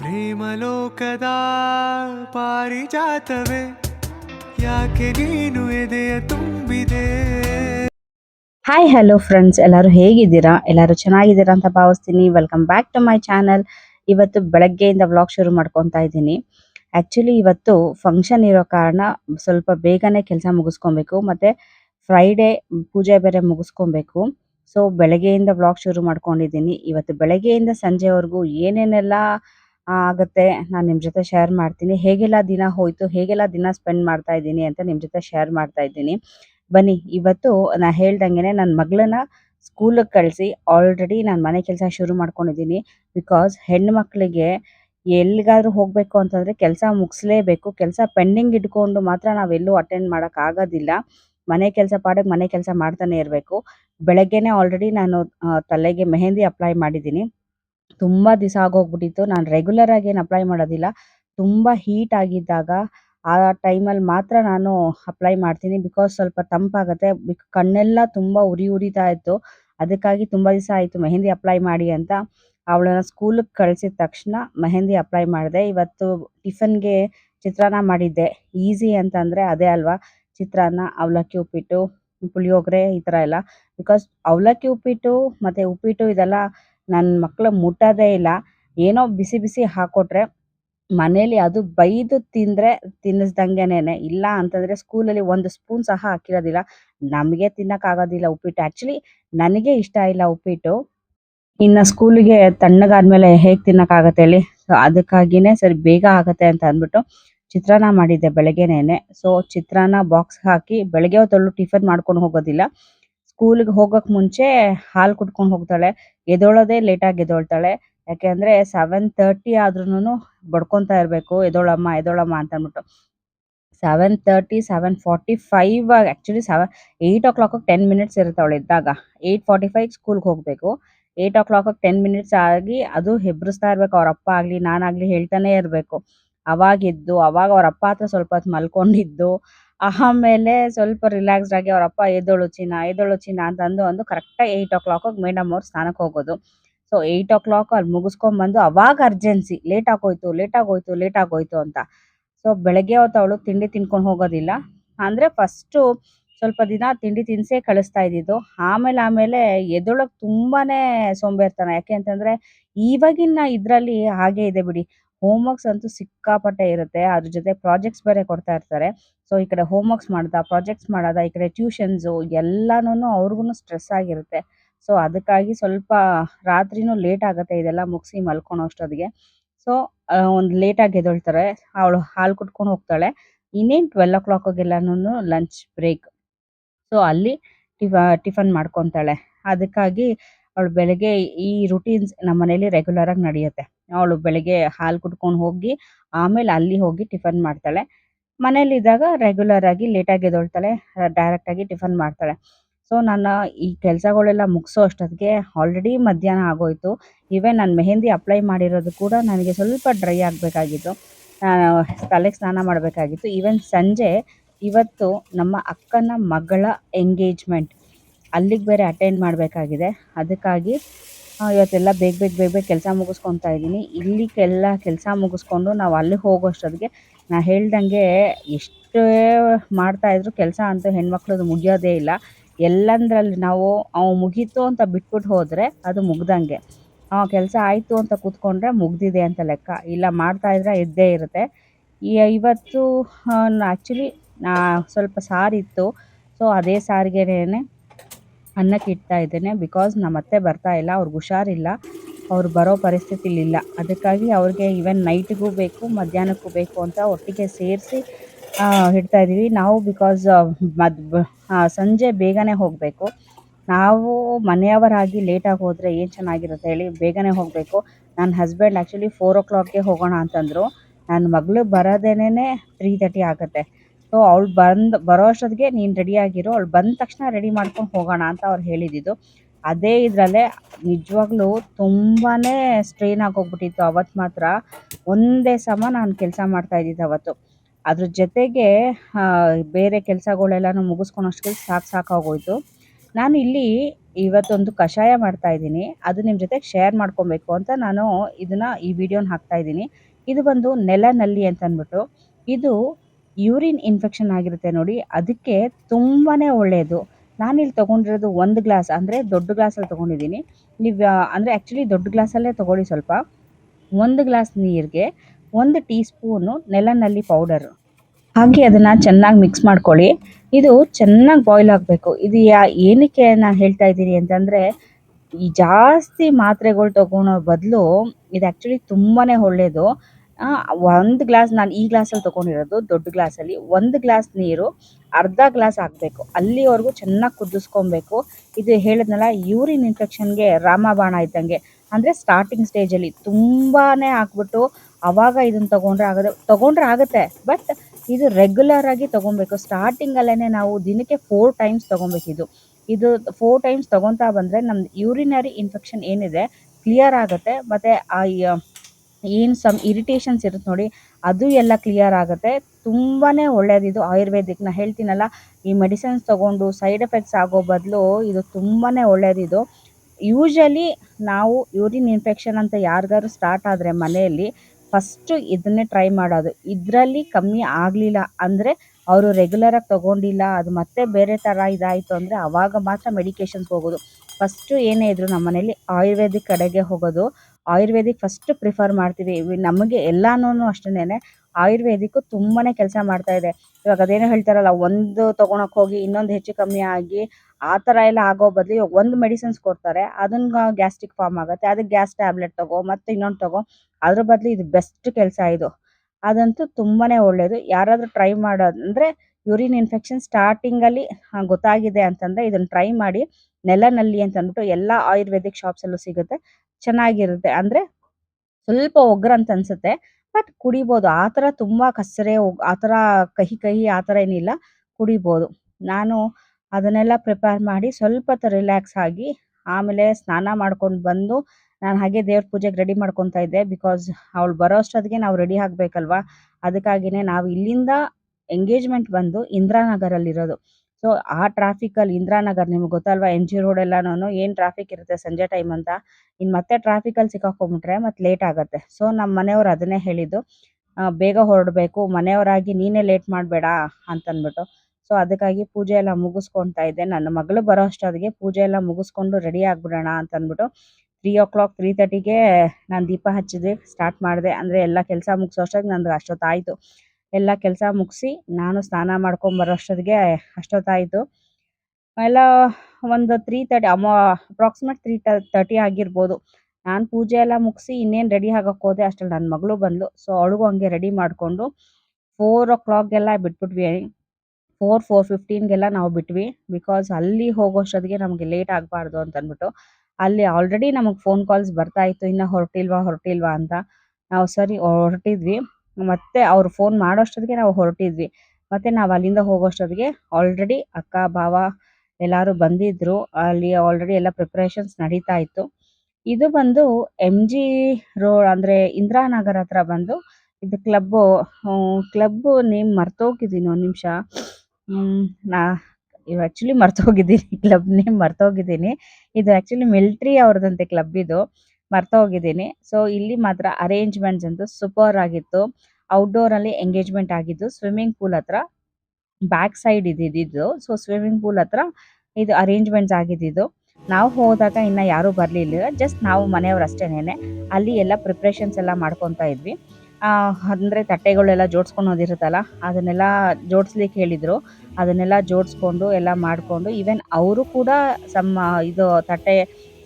ಪ್ರೇಮಲೋಕದ ಪಾರಿಜಾತವೇ, ಯಾಕೆ ನೀನು ಎದೆಯ ತುಂಬಿದೆ? ಹಾಯ್ ಹಲೋ ಫ್ರೆಂಡ್ಸ್ ಎಲ್ಲರೂ ಹೇಗಿದ್ದೀರಾ? ಎಲ್ಲರೂ ಚೆನ್ನಾಗಿದ್ದೀರಾ ಅಂತ ಭಾವಿಸ್ತೀನಿ. Welcome back to my channel ಇವತ್ತು ಬೆಳಗ್ಗೆಯಿಂದ ವ್ಲಾಗ್ ಶುರು ಮಾಡ್ಕೊತಾ ಇದ್ದೀನಿ. ಆ್ಯಕ್ಚುಲಿ ಇವತ್ತು ಫಂಕ್ಷನ್ ಇರೋ ಕಾರಣ ಸ್ವಲ್ಪ ಬೇಗನೆ ಕೆಲಸ ಮುಗಿಸ್ಕೊಬೇಕು. ಮತ್ತು ಫ್ರೈಡೇ ಪೂಜೆ ಬೇರೆ ಮುಗಿಸ್ಕೊಬೇಕು. ಸೊ ಬೆಳಗ್ಗೆಯಿಂದ ವ್ಲಾಗ್ ಶುರು ಮಾಡ್ಕೊಂಡಿದ್ದೀನಿ. ಇವತ್ತು ಬೆಳಗ್ಗೆಯಿಂದ ಸಂಜೆವರೆಗೂ ಏನೇನೆಲ್ಲ ಆಗುತ್ತೆ, ನಾನು ನಿಮ್ಮ ಜೊತೆ ಶೇರ್ ಮಾಡ್ತೀನಿ. ಹೇಗೆಲ್ಲ ದಿನ ಹೋಯ್ತು, ಹೇಗೆಲ್ಲ ದಿನ ಸ್ಪೆಂಡ್ ಮಾಡ್ತಾ ಇದ್ದೀನಿ ಅಂತ ನಿಮ್ಮ ಜೊತೆ ಶೇರ್ ಮಾಡ್ತಾ ಇದ್ದೀನಿ. ಬನ್ನಿ, ಇವತ್ತು ನಾ ಹೇಳ್ದಂಗೆನೆ ನನ್ನ ಮಗಳನ್ನ ಸ್ಕೂಲಿಗೆ ಕಳಿಸಿ ಆಲ್ರೆಡಿ ನಾನು ಮನೆ ಕೆಲಸ ಶುರು ಮಾಡ್ಕೊಂಡಿದ್ದೀನಿ. ಬಿಕಾಸ್ ಹೆಣ್ಣು ಮಕ್ಕಳಿಗೆ ಎಲ್ಲಿಗಾದ್ರೂ ಹೋಗಬೇಕು ಅಂತಂದರೆ ಕೆಲಸ ಮುಗಿಸ್ಲೇಬೇಕು. ಕೆಲಸ ಪೆಂಡಿಂಗ್ ಇಟ್ಕೊಂಡು ಮಾತ್ರ ನಾವೆಲ್ಲೂ ಅಟೆಂಡ್ ಮಾಡೋಕ್ಕಾಗೋದಿಲ್ಲ ಮನೆ ಕೆಲಸ ಪಾಡಿಗೆ ಮನೆ ಕೆಲಸ ಮಾಡ್ತಾನೆ ಇರಬೇಕು. ಬೆಳಗ್ಗೆನೆ ಆಲ್ರೆಡಿ ನಾನು ತಲೆಗೆ ಮೆಹಂದಿ ಅಪ್ಲೈ ಮಾಡಿದ್ದೀನಿ. ತುಂಬ ದಿವಸ ಆಗೋಗ್ಬಿಟ್ಟಿತ್ತು. ನಾನು ರೆಗ್ಯುಲರ್ ಆಗಿ ಏನು ಅಪ್ಲೈ ಮಾಡೋದಿಲ್ಲ. ತುಂಬ ಹೀಟ್ ಆಗಿದ್ದಾಗ ಆ ಟೈಮಲ್ಲಿ ಮಾತ್ರ ನಾನು ಅಪ್ಲೈ ಮಾಡ್ತೀನಿ. ಬಿಕಾಸ್ ಸ್ವಲ್ಪ ತಂಪಾಗುತ್ತೆ. ಕಣ್ಣೆಲ್ಲ ತುಂಬ ಉರಿ ಉರಿತಾ ಇತ್ತು. ಅದಕ್ಕಾಗಿ ತುಂಬ ದಿವಸ ಆಯಿತು. ಮೆಹಂದಿ ಅಪ್ಲೈ ಮಾಡಿ ಅಂತ ಅವಳನ್ನ ಸ್ಕೂಲಿಗೆ ಕಳಿಸಿದ ತಕ್ಷಣ ಮೆಹಂದಿ ಅಪ್ಲೈ ಮಾಡಿದೆ. ಇವತ್ತು ಟಿಫನ್ಗೆ ಚಿತ್ರಾನ್ನ ಮಾಡಿದ್ದೆ. ಈಸಿ ಅಂತಂದರೆ ಅದೇ ಅಲ್ವಾ? ಚಿತ್ರಾನ್ನ, ಅವಲಕ್ಕಿ ಉಪ್ಪಿಟ್ಟು, ಪುಳಿಯೋಗರೆ ಈ ಥರ ಎಲ್ಲ. ಬಿಕಾಸ್ ಅವಲಕ್ಕಿ ಉಪ್ಪಿಟ್ಟು ಮತ್ತು ಉಪ್ಪಿಟ್ಟು ಇದೆಲ್ಲ ನನ್ನ ಮಕ್ಳು ಮುಟ್ಟೋದೇ ಇಲ್ಲ. ಏನೋ ಬಿಸಿ ಬಿಸಿ ಹಾಕ್ಕೊಟ್ರೆ ಮನೇಲಿ ಅದು ಬೈದು ತಿಂದರೆ ತಿನ್ನಿಸ್ದಂಗೆನೇ ಇಲ್ಲ ಅಂತಂದರೆ ಸ್ಕೂಲಲ್ಲಿ ಒಂದು ಸ್ಪೂನ್ ಸಹ ಹಾಕಿರೋದಿಲ್ಲ. ನಮಗೆ ತಿನ್ನೋಕ್ಕಾಗೋದಿಲ್ಲ ಉಪ್ಪಿಟ್ಟು. ಆ್ಯಕ್ಚುಲಿ ನನಗೆ ಇಷ್ಟ ಇಲ್ಲ ಉಪ್ಪಿಟ್ಟು. ಇನ್ನು ಸ್ಕೂಲಿಗೆ ತಣ್ಣಗಾದ್ಮೇಲೆ ಹೇಗೆ ತಿನ್ನೋಕ್ಕಾಗತ್ತೆ ಹೇಳಿ? ಸೊ ಅದಕ್ಕಾಗಿನೇ ಸರಿ ಬೇಗ ಆಗುತ್ತೆ ಅಂತ ಅಂದ್ಬಿಟ್ಟು ಚಿತ್ರಾನ್ನ ಮಾಡಿದ್ದೆ ಬೆಳಗ್ಗೆನೇನೆ. ಸೊ ಚಿತ್ರಾನ್ನ ಬಾಕ್ಸ್ ಹಾಕಿ ಬೆಳಗ್ಗೆ ಹೊತ್ತಲ್ಲೂ ಟಿಫನ್ ಮಾಡ್ಕೊಂಡು ಹೋಗೋದಿಲ್ಲ. ಸ್ಕೂಲಿಗೆ ಹೋಗೋಕೆ ಮುಂಚೆ ಹಾಲು ಕುಡ್ಕೊಂಡು ಹೋಗ್ತಾಳೆ. ಎದೊಳೋದೇ ಲೇಟ್ ಆಗಿ ಎದ್ದೋಳ್ತಾಳೆ ಯಾಕೆಂದ್ರೆ ಸೆವೆನ್ ತರ್ಟಿ ಆದ್ರೂನು ಬಡ್ಕೊತಾ ಇರಬೇಕು. ಎದ್ದೋಳಮ್ಮ ಎದ್ದೋಳಮ್ಮ ಅಂತ ಅಂದ್ಬಿಟ್ಟು seven thirty seven forty five actually seven eight o'clock ten minutes ಇರುತ್ತೆ ಅವಳು ಇದ್ದಾಗ ಏಯ್ಟ್ ಫಾರ್ಟಿ ಫೈವ್ ಸ್ಕೂಲ್ಗೆ ಹೋಗಬೇಕು. Eight o'clock ten minutes ಆಗಿ ಅದು ಹೆಬ್ರಿಸ್ತಾ ಇರಬೇಕು. ಅವ್ರ ಅಪ್ಪ ಆಗಲಿ ನಾನಾಗಲಿ ಹೇಳ್ತಾನೆ ಇರಬೇಕು. ಅವಾಗ ಎದ್ದು, ಅವಾಗ ಅವ್ರ ಅಪ್ಪ ಹತ್ರ ಸ್ವಲ್ಪ ಹೊತ್ತು ಮಲ್ಕೊಂಡಿದ್ದು. ಆಮೇಲೆ ಸ್ವಲ್ಪ ರಿಲ್ಯಾಕ್ಸ್ಡ್ ಆಗಿ ಅವರ ಅಪ್ಪ ಎದ್ದೋಳು ಚಿನ್ನ ಎದ್ದೋಳು ಚಿನ್ನ ಅಂತ ಅಂದು ಅಂದು ಕರೆಕ್ಟಾಗಿ ಏಯ್ಟ್ ಓ ಕ್ಲಾಕ್ ಮೇಡಮ್ ಅವ್ರು ಸ್ನಾನಕ್ಕೆ ಹೋಗೋದು. ಸೊ ಏಯ್ಟ್ ಓ ಕ್ಲಾಕ್ ಅಲ್ಲಿ ಮುಗಿಸ್ಕೊಂಬಂದು ಅವಾಗ ಅರ್ಜೆನ್ಸಿ ಲೇಟ್ ಆಗೋಯ್ತು ಲೇಟ್ ಆಗೋಯ್ತು ಲೇಟ್ ಆಗೋಯ್ತು ಅಂತ. ಸೊ ಬೆಳಗ್ಗೆ ಹೊತ್ತು ಅವಳು ತಿಂಡಿ ತಿನ್ಕೊಂಡು ಹೋಗೋದಿಲ್ಲ. ಅಂದ್ರೆ ಫಸ್ಟು ಸ್ವಲ್ಪ ದಿನ ತಿಂಡಿ ತಿನ್ಸೇ ಕಳಿಸ್ತಾ ಇದ್ದಿದ್ದು. ಆಮೇಲೆ ಆಮೇಲೆ ಎದೊಳಕ್ಕೆ ತುಂಬಾನೇ ಸೋಂಬೇರ್ತಾನೆ. ಯಾಕೆ ಅಂತಂದ್ರೆ ಇವಾಗಿನ ಇದರಲ್ಲಿ ಹಾಗೆ ಇದೆ ಬಿಡಿ. ಹೋಮ್ವರ್ಕ್ಸ್ ಅಂತೂ ಸಿಕ್ಕಾಪಟ್ಟೆ ಇರುತ್ತೆ. ಅದ್ರ ಜೊತೆ ಪ್ರಾಜೆಕ್ಟ್ಸ್ ಬೇರೆ ಕೊಡ್ತಾ ಇರ್ತಾರೆ. ಸೊ ಈ ಕಡೆ ಹೋಮ್ವರ್ಕ್ಸ್ ಮಾಡ್ದಾ ಪ್ರಾಜೆಕ್ಟ್ಸ್ ಮಾಡೋದಾ, ಈ ಕಡೆ ಟ್ಯೂಷನ್ಸು ಎಲ್ಲಾನು ಅವ್ರಿಗೂ ಸ್ಟ್ರೆಸ್ ಆಗಿರುತ್ತೆ. ಸೊ ಅದಕ್ಕಾಗಿ ಸ್ವಲ್ಪ ರಾತ್ರಿನೂ ಲೇಟ್ ಆಗುತ್ತೆ. ಇದೆಲ್ಲ ಮುಗಿಸಿ ಮಲ್ಕೊಳೋ ಅಷ್ಟೊತ್ತಿಗೆ. ಸೊ ಒಂದು ಲೇಟಾಗಿ ಎದ್ದೊಳ್ತಾರೆ. ಅವಳು ಹಾಲು ಕುಟ್ಕೊಂಡು ಹೋಗ್ತಾಳೆ. ಇನ್ನೇನು ಟ್ವೆಲ್ ಓ ಕ್ಲಾಕಿಗೆಲ್ಲನೂ ಲಂಚ್ ಬ್ರೇಕ್ ಸೊ ಅಲ್ಲಿ ಟಿಫ, ಟಿಫನ್ ಮಾಡ್ಕೊತಾಳೆ. ಅದಕ್ಕಾಗಿ ಅವಳು ಬೆಳಗ್ಗೆ ಈ ರುಟೀನ್ಸ್ ನಮ್ಮ ಮನೇಲಿ ರೆಗ್ಯುಲರ್ ಆಗಿ ನಡೆಯುತ್ತೆ. ಅವಳು ಬೆಳಿಗ್ಗೆ ಹಾಲು ಕುಟ್ಕೊಂಡು ಹೋಗಿ, ಆಮೇಲೆ ಅಲ್ಲಿ ಹೋಗಿ ಟಿಫನ್ ಮಾಡ್ತಾಳೆ. ಮನೇಲಿದ್ದಾಗ ರೆಗ್ಯುಲರ್ ಆಗಿ ಲೇಟಾಗಿ ಎದ್ದೇಳ್ತಾಳೆ ಡೈರೆಕ್ಟಾಗಿ ಟಿಫನ್ ಮಾಡ್ತಾಳೆ. ಸೊ ನನ್ನ ಈ ಕೆಲಸಗಳೆಲ್ಲ ಮುಗಿಸೋ ಅಷ್ಟೊತ್ತಿಗೆ ಆಲ್ರೆಡಿ ಮಧ್ಯಾಹ್ನ ಆಗೋಯ್ತು. ಈವನ್ ನಾನು ಮೆಹಂದಿ ಅಪ್ಲೈ ಮಾಡಿರೋದು ಕೂಡ ನನಗೆ ಸ್ವಲ್ಪ ಡ್ರೈ ಆಗಬೇಕಾಗಿತ್ತು. ತಲೆಗೆ ಸ್ನಾನ ಮಾಡಬೇಕಾಗಿತ್ತು. ಈವನ್ ಸಂಜೆ ಇವತ್ತು ನಮ್ಮ ಅಕ್ಕನ ಮಗಳ ಎಂಗೇಜ್ಮೆಂಟ್ ಅಲ್ಲಿಗೆ ಬೇರೆ ಅಟೆಂಡ್ ಮಾಡಬೇಕಾಗಿದೆ. ಅದಕ್ಕಾಗಿ ಇವತ್ತೆಲ್ಲ ಬೇಗ ಬೇಗ ಬೇಗ ಬೇಗ ಕೆಲಸ ಮುಗಿಸ್ಕೊತಾ ಇದ್ದೀನಿ. ಇಲ್ಲಿಗೆಲ್ಲ ಕೆಲಸ ಮುಗಿಸ್ಕೊಂಡು ನಾವು ಅಲ್ಲಿಗೆ ಹೋಗೋಷ್ಟೊತ್ತಿಗೆ ನಾ ಹೇಳ್ದಂಗೆ ಎಷ್ಟೇ ಮಾಡ್ತಾ ಇದ್ರು ಕೆಲಸ ಅಂತೂ ಹೆಣ್ಮಕ್ಳದ್ದು ಮುಗಿಯೋದೇ ಇಲ್ಲ. ಎಲ್ಲಂದ್ರಲ್ಲಿ ನಾವು ಅವು ಮುಗೀತು ಅಂತ ಬಿಟ್ಬಿಟ್ಟು ಹೋದರೆ ಅದು ಮುಗ್ದಂಗೆ. ಆ ಕೆಲಸ ಆಯಿತು ಅಂತ ಕೂತ್ಕೊಂಡ್ರೆ ಮುಗ್ದಿದೆ ಅಂತ ಲೆಕ್ಕ. ಇಲ್ಲ ಮಾಡ್ತಾ ಇದ್ರೆ ಇದ್ದೇ ಇರುತ್ತೆ. ಈ ಇವತ್ತು ಆ್ಯಕ್ಚುಲಿ ಸ್ವಲ್ಪ ಸಾರಿತ್ತು. ಸೊ ಅದೇ ಸಾರಿಗೆನೇ ಅನ್ನಕ್ಕೆ ಇಡ್ತಾ ಇದ್ದೇನೆ. ಬಿಕಾಸ್ ನಮ್ಮ ಅತ್ತೆ ಬರ್ತಾ ಇಲ್ಲ, ಅವ್ರಿಗೆ ಹುಷಾರಿಲ್ಲ, ಅವ್ರು ಬರೋ ಪರಿಸ್ಥಿತಿಲಿಲ್ಲ. ಅದಕ್ಕಾಗಿ ಅವ್ರಿಗೆ ಈವನ್ ನೈಟ್ಗೂ ಬೇಕು, ಮಧ್ಯಾಹ್ನಕ್ಕೂ ಬೇಕು ಅಂತ ಒಟ್ಟಿಗೆ ಸೇರಿಸಿ ಇಡ್ತಾ ಇದ್ದೀವಿ. ನಾವು ಬಿಕಾಸ್ ಮದ್ ಸಂಜೆ ಬೇಗನೆ ಹೋಗಬೇಕು. ನಾವು ಮನೆಯವರಾಗಿ ಲೇಟಾಗಿ ಹೋದರೆ ಏನು ಚೆನ್ನಾಗಿರುತ್ತೆ ಹೇಳಿ, ಬೇಗನೆ ಹೋಗಬೇಕು. ನನ್ನ ಹಸ್ಬೆಂಡ್ ಆ್ಯಕ್ಚುಲಿ ಫೋರ್ ಓ ಕ್ಲಾಕ್ಗೆ ಹೋಗೋಣ ಅಂತಂದರು. ನನ್ನ ಮಗಳು ಬರೋದೇನೇ ತ್ರೀ ತರ್ಟಿ ಆಗುತ್ತೆ. ಸೊ ಅವಳು ಬಂದು, ಬರೋ ಅಷ್ಟೊತ್ತಿಗೆ ನೀನು ರೆಡಿಯಾಗಿರು ಅವಳು ಬಂದ ತಕ್ಷಣ ರೆಡಿ ಮಾಡ್ಕೊಂಡು ಹೋಗೋಣ ಅಂತ ಅವ್ರು ಹೇಳಿದ್ದಿದ್ದು ಅದೇ ಇದರಲ್ಲೇ ನಿಜವಾಗ್ಲೂ ತುಂಬಾ ಸ್ಟ್ರೈನ್ ಆಗೋಗ್ಬಿಟ್ಟಿತ್ತು ಅವತ್ತು ಮಾತ್ರ. ಒಂದೇ ಸಮ ನಾನು ಕೆಲಸ ಮಾಡ್ತಾ ಇದ್ದಿದ್ದು ಅವತ್ತು. ಅದ್ರ ಜೊತೆಗೆ ಬೇರೆ ಕೆಲಸಗಳೆಲ್ಲನೂ ಮುಗಿಸ್ಕೊಳೋಷ್ಟಿಗೆ ಸಾಕು ಸಾಕಾಗೋಯ್ತು ನಾನು ಇಲ್ಲಿ ಇವತ್ತೊಂದು ಕಷಾಯ ಮಾಡ್ತಾ ಇದ್ದೀನಿ. ಅದು ನಿಮ್ಮ ಜೊತೆ ಶೇರ್ ಮಾಡ್ಕೊಬೇಕು ಅಂತ ನಾನು ಇದನ್ನ ಈ ವಿಡಿಯೋನ ಹಾಕ್ತಾ ಇದ್ದೀನಿ. ಇದು ಬಂದು ನೆಲನಲ್ಲಿ ಅಂತ ಅಂದ್ಬಿಟ್ಟು ಇದು ಯೂರಿನ್ ಇನ್ಫೆಕ್ಷನ್ ಆಗಿರುತ್ತೆ ನೋಡಿ, ಅದಕ್ಕೆ ತುಂಬಾ ಒಳ್ಳೆಯದು ನಾನಿಲ್ಲಿ ತೊಗೊಂಡಿರೋದು ಒಂದು ಗ್ಲಾಸ್, ಅಂದರೆ ದೊಡ್ಡ ಗ್ಲಾಸಲ್ಲಿ ತೊಗೊಂಡಿದ್ದೀನಿ. ನೀವು ಅಂದರೆ ಆ್ಯಕ್ಚುಲಿ ದೊಡ್ಡ ಗ್ಲಾಸಲ್ಲೇ ತೊಗೊಳ್ಳಿ ಸ್ವಲ್ಪ. ಒಂದು ಗ್ಲಾಸ್ ನೀರಿಗೆ ಒಂದು ಟೀ ಸ್ಪೂನು ನೆಲನಲ್ಲಿ ಪೌಡರ್ ಹಾಗೆ ಅದನ್ನು ಚೆನ್ನಾಗಿ ಮಿಕ್ಸ್ ಮಾಡ್ಕೊಳ್ಳಿ. ಇದು ಚೆನ್ನಾಗಿ ಬಾಯ್ಲ್ ಆಗಬೇಕು. ಇದು ಯಾ, ಏನಕ್ಕೆ ನಾನು ಹೇಳ್ತಾ ಇದ್ದೀನಿ ಅಂತಂದರೆ, ಈ ಜಾಸ್ತಿ ಮಾತ್ರೆಗಳು ತಗೊಳೋ ಬದಲು ಇದು ಆ್ಯಕ್ಚುಲಿ ತುಂಬಾ ಒಳ್ಳೆಯದು ಒಂದು ಗ್ಲಾಸ್ ನಾನು ಈ ಗ್ಲಾಸಲ್ಲಿ ತೊಗೊಂಡಿರೋದು ದೊಡ್ಡ ಗ್ಲಾಸಲ್ಲಿ. ಒಂದು ಗ್ಲಾಸ್ ನೀರು, ಅರ್ಧ ಗ್ಲಾಸ್ ಹಾಕಬೇಕು. ಅಲ್ಲಿವರೆಗೂ ಚೆನ್ನಾಗಿ ಕುದಿಸ್ಕೊಬೇಕು. ಇದು ಹೇಳಿದ್ನಲ್ಲ, ಯೂರಿನ್ ಇನ್ಫೆಕ್ಷನ್ಗೆ ರಾಮಬಾಣ ಇದ್ದಂಗೆ. ಅಂದರೆ ಸ್ಟಾರ್ಟಿಂಗ್ ಸ್ಟೇಜಲ್ಲಿ ತುಂಬಾ ಹಾಕ್ಬಿಟ್ಟು ಆವಾಗ ಇದನ್ನು ತೊಗೊಂಡ್ರೆ ಆಗೋದು, ತೊಗೊಂಡ್ರೆ ಆಗುತ್ತೆ. ಬಟ್ ಇದು ರೆಗ್ಯುಲರ್ ಆಗಿ ತೊಗೊಬೇಕು. ಸ್ಟಾರ್ಟಿಂಗಲ್ಲೇ ನಾವು ದಿನಕ್ಕೆ ಫೋರ್ ಟೈಮ್ಸ್ ತೊಗೊಬೇಕಿದು ಇದು. ಫೋರ್ ಟೈಮ್ಸ್ ತೊಗೊತಾ ಬಂದರೆ ನಮ್ಮ ಯೂರಿನರಿ ಇನ್ಫೆಕ್ಷನ್ ಏನಿದೆ ಕ್ಲಿಯರ್ ಆಗುತ್ತೆ. ಮತ್ತು ಆ ಏನು ಸಮ್ ಇರಿಟೇಷನ್ಸ್ ಇರುತ್ತೆ ನೋಡಿ, ಅದು ಎಲ್ಲ ಕ್ಲಿಯರ್ ಆಗುತ್ತೆ. ತುಂಬಾ ಒಳ್ಳೆಯದಿದು ಆಯುರ್ವೇದಿಕ್ ನಾ ಹೇಳ್ತೀನಲ್ಲ, ಈ ಮೆಡಿಸಿನ್ಸ್ ತೊಗೊಂಡು ಸೈಡ್ ಎಫೆಕ್ಟ್ಸ್ ಆಗೋ ಬದಲು ಇದು ತುಂಬಾ ಒಳ್ಳೆಯದಿದು ಯೂಶಲಿ ನಾವು ಯೂರಿನ್ ಇನ್ಫೆಕ್ಷನ್ ಅಂತ ಯಾರಿಗಾದ್ರು ಸ್ಟಾರ್ಟ್ ಆದರೆ ಮನೆಯಲ್ಲಿ ಫಸ್ಟು ಇದನ್ನೇ ಟ್ರೈ ಮಾಡೋದು. ಇದರಲ್ಲಿ ಕಮ್ಮಿ ಆಗಲಿಲ್ಲ ಅಂದರೆ ಅವರು ರೆಗ್ಯುಲರಾಗಿ ತೊಗೊಂಡಿಲ್ಲ, ಅದು ಮತ್ತೆ ಬೇರೆ ಥರ ಇದಾಯಿತು ಅಂದರೆ ಆವಾಗ ಮಾತ್ರ ಮೆಡಿಕೇಷನ್ಸ್ಗೆ ಹೋಗೋದು. ಫಸ್ಟು ಏನೇ ಇದ್ದರೂ ನಮ್ಮ ಮನೇಲಿ ಆಯುರ್ವೇದಿಕ್ ಕಡೆಗೆ ಹೋಗೋದು, ಆಯುರ್ವೇದಿಕ್ ಫಸ್ಟ್ ಪ್ರಿಫರ್ ಮಾಡ್ತೀವಿ. ನಮಗೆ ಎಲ್ಲಾನು ಅಷ್ಟೇನೆ ಆಯುರ್ವೇದಿಕ್ಕು ತುಂಬಾ ಕೆಲಸ ಮಾಡ್ತಾ ಇದೆ. ಇವಾಗ ಅದೇನೋ ಹೇಳ್ತಾರಲ್ಲ, ಒಂದು ತೊಗೊಳಕ್ಕೆ ಹೋಗಿ ಇನ್ನೊಂದು ಹೆಚ್ಚು ಕಮ್ಮಿ ಆಗಿ ಆ ಥರ ಎಲ್ಲ ಆಗೋ ಬದಲು ಇವಾಗ ಒಂದು ಮೆಡಿಸಿನ್ಸ್ ಕೊಡ್ತಾರೆ, ಅದನ್ನ ಗ್ಯಾಸ್ಟ್ರಿಕ್ ಫಾರ್ಮ್ ಆಗುತ್ತೆ ಅದಕ್ಕೆ ಗ್ಯಾಸ್ ಟ್ಯಾಬ್ಲೆಟ್ ತಗೋ, ಮತ್ತೆ ಇನ್ನೊಂದು ತಗೋ, ಅದ್ರ ಬದಲು ಇದು ಬೆಸ್ಟ್ ಕೆಲಸ ಇದು. ಅದಂತೂ ತುಂಬಾ ಒಳ್ಳೆಯದು ಯಾರಾದರೂ ಟ್ರೈ ಮಾಡೋದಂದ್ರೆ ಯೂರಿನ್ ಇನ್ಫೆಕ್ಷನ್ ಸ್ಟಾರ್ಟಿಂಗಲ್ಲಿ ಗೊತ್ತಾಗಿದೆ ಅಂತಂದರೆ ಇದನ್ನು ಟ್ರೈ ಮಾಡಿ ನೆಲನಲ್ಲಿ ಅಂತ ಅಂದ್ಬಿಟ್ಟು ಎಲ್ಲ ಆಯುರ್ವೇದಿಕ್ ಶಾಪ್ಸ್ ಅಲ್ಲೂ ಸಿಗುತ್ತೆ. ಚೆನ್ನಾಗಿರುತ್ತೆ. ಅಂದ್ರೆ ಸ್ವಲ್ಪ ಒಗ್ರ ಅಂತ ಅನ್ಸುತ್ತೆ. ಬಟ್ ಕುಡಿಬಹುದು ಆ ತುಂಬಾ ಕಸರೆ ಆತರ ಕಹಿ ಕಹಿ ಆತರ ಏನಿಲ್ಲ. ಕುಡಿಬಹುದು ನಾನು ಅದನ್ನೆಲ್ಲ ಪ್ರಿಪೇರ್ ಮಾಡಿ ಸ್ವಲ್ಪ ರಿಲ್ಯಾಕ್ಸ್ ಆಗಿ ಆಮೇಲೆ ಸ್ನಾನ ಮಾಡ್ಕೊಂಡು ಬಂದು ನಾನು ಹಾಗೆ ದೇವ್ರ ಪೂಜೆಗೆ ರೆಡಿ ಮಾಡ್ಕೊತಾ ಇದ್ದೆ. ಬಿಕಾಸ್ ಅವಳು ಬರೋ ಅಷ್ಟೊತ್ತಿಗೆ ನಾವು ರೆಡಿ ಆಗ್ಬೇಕಲ್ವಾ? ಅದಕ್ಕಾಗಿನೇ ನಾವು ಇಲ್ಲಿಂದ ಎಂಗೇಜ್ಮೆಂಟ್ ಬಂದು ಇಂದಿರಾನಗರಲ್ಲಿರೋದು. ಸೊ ಆ ಟ್ರಾಫಿಕಲ್ಲಿ ಇಂದಿರಾನಗರ್ ನಿಮ್ಗೆ ಗೊತ್ತಲ್ವಾ? ಎಂ ಜಿ ರೋಡ್ ಎಲ್ಲಾನು ಏನು ಟ್ರಾಫಿಕ್ ಇರುತ್ತೆ ಸಂಜೆ ಟೈಮ್ ಅಂತ? ಇನ್ನು ಮತ್ತೆ ಟ್ರಾಫಿಕಲ್ಲಿ ಸಿಕ್ಕಾಕೊಂಡ್ಬಿಟ್ರೆ ಮತ್ತೆ ಲೇಟ್ ಆಗುತ್ತೆ. ಸೊ ನಮ್ಮ ಮನೆಯವ್ರು ಅದನ್ನೇ ಹೇಳಿದ್ದು. ಬೇಗ ಹೊರಡಬೇಕು. ಮನೆಯವರಾಗಿ ನೀನೇ ಲೇಟ್ ಮಾಡಬೇಡ ಅಂತಂದ್ಬಿಟ್ಟು. ಸೊ ಅದಕ್ಕಾಗಿ ಪೂಜೆ ಎಲ್ಲ ಮುಗಿಸ್ಕೊತಾ ಇದ್ದೆ. ನನ್ನ ಮಗಳು ಬರೋ ಅಷ್ಟೊತ್ತಿಗೆ ಪೂಜೆ ಎಲ್ಲ ಮುಗಿಸ್ಕೊಂಡು ರೆಡಿ ಆಗಿಬಿಡೋಣ ಅಂತಂದ್ಬಿಟ್ಟು ತ್ರೀ ಓ ಕ್ಲಾಕ್ ತ್ರೀ ತರ್ಟಿಗೆ ನಾನು ದೀಪ ಹಚ್ಚಿದೆ ಸ್ಟಾರ್ಟ್ ಮಾಡಿದೆ. ಅಂದರೆ ಎಲ್ಲ ಕೆಲಸ ಮುಗಿಸೋ ಅಷ್ಟೊತ್ತಿಗೆ ನಂದು ಅಷ್ಟೊತ್ತಾಯಿತು. ಎಲ್ಲ ಕೆಲಸ ಮುಗಿಸಿ ನಾನು ಸ್ನಾನ ಮಾಡ್ಕೊಂಡು ಬರೋ ಅಷ್ಟೊತ್ತಿಗೆ ಅಷ್ಟೊತ್ತಾಯಿತು. ಎಲ್ಲ ಒಂದು ತ್ರೀ ತರ್ಟಿ ಅಮೋ ಅಪ್ರಾಕ್ಸಿಮೇಟ್ ತ್ರೀ ತರ್ಟಿ ಆಗಿರ್ಬೋದು. ನಾನು ಪೂಜೆ ಎಲ್ಲ ಮುಗಿಸಿ ಇನ್ನೇನು ರೆಡಿ ಆಗಕ್ಕೆ ಹೋದೆ ಅಷ್ಟರಲ್ಲಿ ನನ್ನ ಮಗಳು ಬಂದಳು ಸೊ ಅವಳಿಗೂ ಹಂಗೆ ರೆಡಿ ಮಾಡಿಕೊಂಡು ಫೋರ್ ಓ ಕ್ಲಾಕ್ಗೆಲ್ಲ ಬಿಟ್ಬಿಟ್ವಿ. ಫೋರ್ ಫೋರ್ ಫಿಫ್ಟೀನ್ಗೆಲ್ಲ ನಾವು ಬಿಟ್ವಿ. ಬಿಕಾಸ್ ಅಲ್ಲಿ ಹೋಗೋಷ್ಟೊತ್ತಿಗೆ ನಮಗೆ ಲೇಟ್ ಆಗಬಾರ್ದು ಅಂತ ಅಂದ್ಬಿಟ್ಟು ಅಲ್ಲಿ ಆಲ್ರೆಡಿ ನಮಗೆ ಫೋನ್ ಕಾಲ್ಸ್ ಬರ್ತಾ ಇತ್ತು. ಇನ್ನು ಹೊರಟಿಲ್ವಾ ಹೊರಟಿಲ್ವಾ ಅಂತ. ನಾವು ಸರಿ ಹೊರಟಿದ್ವಿ. ಮತ್ತೆ ಅವ್ರು ಫೋನ್ ಮಾಡೋಷ್ಟೊತ್ತಿಗೆ ನಾವು ಹೊರಟಿದ್ವಿ. ಮತ್ತೆ ನಾವು ಅಲ್ಲಿಂದ ಹೋಗೋಷ್ಟೊತ್ತಿಗೆ ಆಲ್ರೆಡಿ ಅಕ್ಕ, ಭಾವ ಎಲ್ಲರೂ ಬಂದಿದ್ರು. ಅಲ್ಲಿ ಆಲ್ರೆಡಿ ಎಲ್ಲ ಪ್ರಿಪ್ರೇಷನ್ಸ್ ನಡೀತಾ ಇತ್ತು. ಇದು ಬಂದು ಎಂ ಜಿ ರೋಡ್ ಅಂದರೆ ಇಂದಿರಾನಗರ್ ಹತ್ರ ಬಂದು ಇದು ಕ್ಲಬ್ ಕ್ಲಬ್ ನೇಮ್ ಮರ್ತೋಗಿದ್ದೀನಿ ಒಂದು ನಿಮಿಷ. ನಾ ಇವು ಆ್ಯಕ್ಚುಲಿ ಮರ್ತೋಗಿದ್ದೀನಿ. ಕ್ಲಬ್ ನೇಮ್ ಮರ್ತೋಗಿದ್ದೀನಿ. ಇದು ಆಕ್ಚುಲಿ ಮಿಲ್ಟ್ರಿ ಅವ್ರದ್ದಂತೆ ಕ್ಲಬ್ ಇದು. ಮರ್ತೋಗಿದ್ದೀನಿ. ಸೊ ಇಲ್ಲಿ ಮಾತ್ರ ಅರೇಂಜ್ಮೆಂಟ್ಸ್ ಅಂತೂ ಸೂಪರ್ ಆಗಿತ್ತು. ಔಟ್ಡೋರಲ್ಲಿ ಎಂಗೇಜ್ಮೆಂಟ್ ಆಗಿದ್ದು ಸ್ವಿಮ್ಮಿಂಗ್ ಪೂಲ್ ಹತ್ರ ಬ್ಯಾಕ್ ಸೈಡ್ ಇದ್ದಿದ್ದು ಸೊ ಸ್ವಿಮ್ಮಿಂಗ್ ಪೂಲ್ ಹತ್ರ ಇದು ಅರೇಂಜ್ಮೆಂಟ್ಸ್ ಆಗಿದ್ದಿದ್ದು. ನಾವು ಹೋದಾಗ ಇನ್ನು ಯಾರೂ ಬರಲಿಲ್ಲ. ಜಸ್ಟ್ ನಾವು ಮನೆಯವ್ರು ಅಷ್ಟೇನೆ ಅಲ್ಲಿ ಎಲ್ಲ ಪ್ರಿಪ್ರೇಷನ್ಸ್ ಎಲ್ಲ ಮಾಡ್ಕೊತಾ ಇದ್ವಿ. ಅಂದರೆ ತಟ್ಟೆಗಳೆಲ್ಲ ಜೋಡಿಸ್ಕೊಂಡು ಹೋದಿರುತ್ತಲ್ಲ, ಅದನ್ನೆಲ್ಲ ಜೋಡಿಸ್ಲಿಕ್ಕೆ ಹೇಳಿದರು. ಅದನ್ನೆಲ್ಲ ಜೋಡಿಸ್ಕೊಂಡು ಎಲ್ಲ ಮಾಡಿಕೊಂಡು ಈವನ್ ಅವರು ಕೂಡ ಸಮ್ ಇದು ತಟ್ಟೆ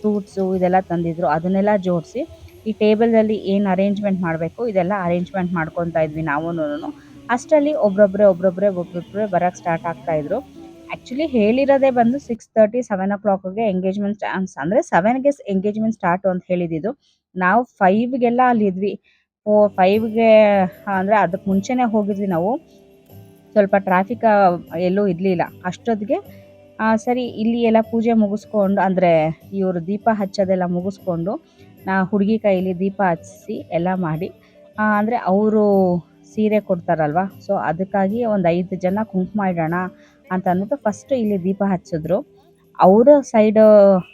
ಫ್ರೂಟ್ಸು ಇದೆಲ್ಲ ತಂದಿದ್ರು. ಅದನ್ನೆಲ್ಲ ಜೋಡಿಸಿ ಈ ಟೇಬಲಲ್ಲಿ ಏನು ಅರೇಂಜ್ಮೆಂಟ್ ಮಾಡಬೇಕು, ಇದೆಲ್ಲ ಅರೇಂಜ್ಮೆಂಟ್ ಮಾಡ್ಕೊತಾ ಇದ್ವಿ ನಾವೂನು ಅಷ್ಟರಲ್ಲಿ ಒಬ್ಬೊಬ್ಬರೇ ಒಬ್ಬೊಬ್ಬರೇ ಒಬ್ಬೊಬ್ಬರೇ ಬರೋಕ್ಕೆ ಸ್ಟಾರ್ಟ್ ಆಗ್ತಾಯಿದ್ರು ಆ್ಯಕ್ಚುಲಿ ಹೇಳಿರೋದೇ ಬಂದು ಸಿಕ್ಸ್ ತರ್ಟಿ ಸೆವೆನ್ ಓ ಕ್ಲಾಕ್ಗೆ ಎಂಗೇಜ್ಮೆಂಟ್ ಚಾನ್ಸ್ ಅಂದರೆ ಸೆವೆನ್ಗೆ ಎಂಗೇಜ್ಮೆಂಟ್ ಸ್ಟಾರ್ಟು ಅಂತ ಹೇಳಿದ್ದು ನಾವು ಫೈವ್ಗೆಲ್ಲ ಅಲ್ಲಿದ್ವಿ ಫೋ ಫೈವ್ಗೆ ಅಂದರೆ ಅದಕ್ಕೆ ಮುಂಚೆನೇ ಹೋಗಿದ್ವಿ ನಾವು. ಸ್ವಲ್ಪ ಟ್ರಾಫಿಕ್ ಎಲ್ಲೂ ಇರಲಿಲ್ಲ. ಅಷ್ಟೊತ್ತಿಗೆ ಸರಿ, ಇಲ್ಲಿ ಎಲ್ಲ ಪೂಜೆ ಮುಗಿಸ್ಕೊಂಡು, ಅಂದರೆ ಇವರು ದೀಪ ಹಚ್ಚೋದೆಲ್ಲ ಮುಗಿಸ್ಕೊಂಡು ಹುಡುಗಿ ಕೈಯಲ್ಲಿ ದೀಪ ಹಚ್ಚಿಸಿ ಎಲ್ಲ ಮಾಡಿ ಅಂದರೆ ಅವರು ಸೀರೆ ಕೊಡ್ತಾರಲ್ವ ಸೊ ಅದಕ್ಕಾಗಿ ಒಂದು ಐದು ಜನ ಕುಂಕುಮ ಇಡೋಣ ಅಂತ ಅಂದ್ಬಿಟ್ಟು ಫಸ್ಟ್ ಇಲ್ಲಿ ದೀಪ ಹಚ್ಚಿದ್ರು. ಅವರ ಸೈಡ್